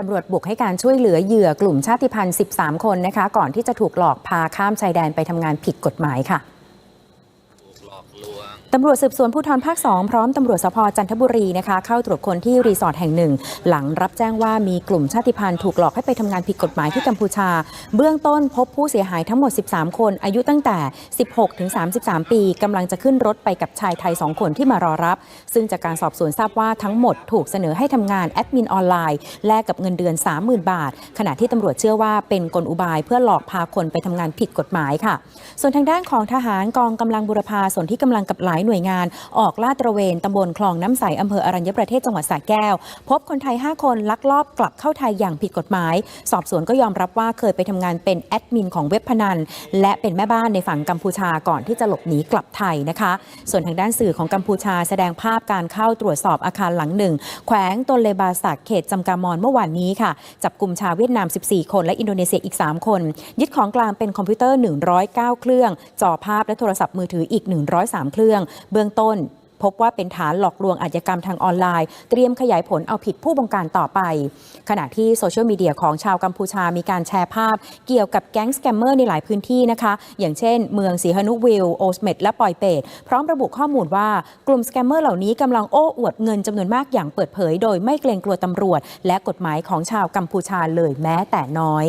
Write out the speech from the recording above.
ตำรวจบุกให้การช่วยเหลือเหยื่อกลุ่มชาติพันธุ์ 13 คนนะคะ ก่อนที่จะถูกหลอกพาข้ามชายแดนไปทำงานผิดกฎหมายค่ะ ถูกหลอกลวง ตำรวจสืบสวนภูธรภาค 2 พร้อมตำรวจสพจันทบุรีนะคะเข้าตรวจคนที่รีสอร์ทแห่งหนึ่ง หลังรับแจ้งว่ามีกลุ่มชาติพันธุ์ถูกหลอกให้ไปทำงานผิดกฎหมายที่กัมพูชา เบื้องต้นพบผู้เสียหายทั้งหมด 13 คน อายุตั้งแต่ 16 ถึง 33 ปีกำลังจะขึ้นรถไปกับชายไทย 2 คนที่มารอรับ ซึ่งจากการสอบสวนทราบว่าทั้งหมดถูกเสนอให้ทำงานแอดมินออนไลน์แลกกับเงินเดือน 30,000 บาท ขณะที่ตำรวจเชื่อว่าเป็นกลอุบายเพื่อหลอกพาคนไปทำงานผิดกฎหมายค่ะ ส่วนทางด้านของทหารกองกำลังบุรพาส่วนที่กำลังกับหลายหน่วยงาน ออกลาดตระเวนตำบลคลองน้ำใสอำเภออรัญญประเทศจังหวัดสระแก้ว พบคนไทย 5 คนลักลอบกลับเข้าไทยอย่างผิดกฎหมาย สอบสวนก็ยอมรับว่าเคยไปทำงานเป็นแอดมินของเว็บพนัน และเป็นแม่บ้านในฝั่งกัมพูชาก่อนที่จะหลบหนีกลับไทยนะคะ ส่วนทางด้านสื่อของกัมพูชาแสดงภาพการเข้าตรวจสอบอาคารหลังหนึ่งแขวงตนเลบาสักเขตจำกามอนเมื่อวานนี้ค่ะ จับกลุ่มชาวเวียดนาม 14 คนและอินโดนีเซียอีก 3 คน ยึดของกลางเป็นคอมพิวเตอร์ 109 เครื่อง จอภาพและโทรศัพท์มือถืออีก 103 เครื่องเบื้องต้นพบว่าเป็นฐานหลอกลวงอาชญากรรมทางออนไลน์ เตรียมขยายผลเอาผิดผู้บงการต่อไป ขณะที่โซเชียลมีเดียของชาวกัมพูชามีการแชร์ภาพ เกี่ยวกับแก๊งสแกมเมอร์ในหลายพื้นที่นะคะ อย่างเช่น เมืองสีฮนุวิลโอสเมดและปอยเปตพร้อมระบุข้อมูลว่ากลุ่มสแกมเมอร์เหล่านี้กำลังโอ้อวดเงินจำนวนมากอย่างเปิดเผย โดยไม่เกรงกลัวตำรวจ และกฎหมายของชาวกัมพูชาเลยแม้แต่น้อย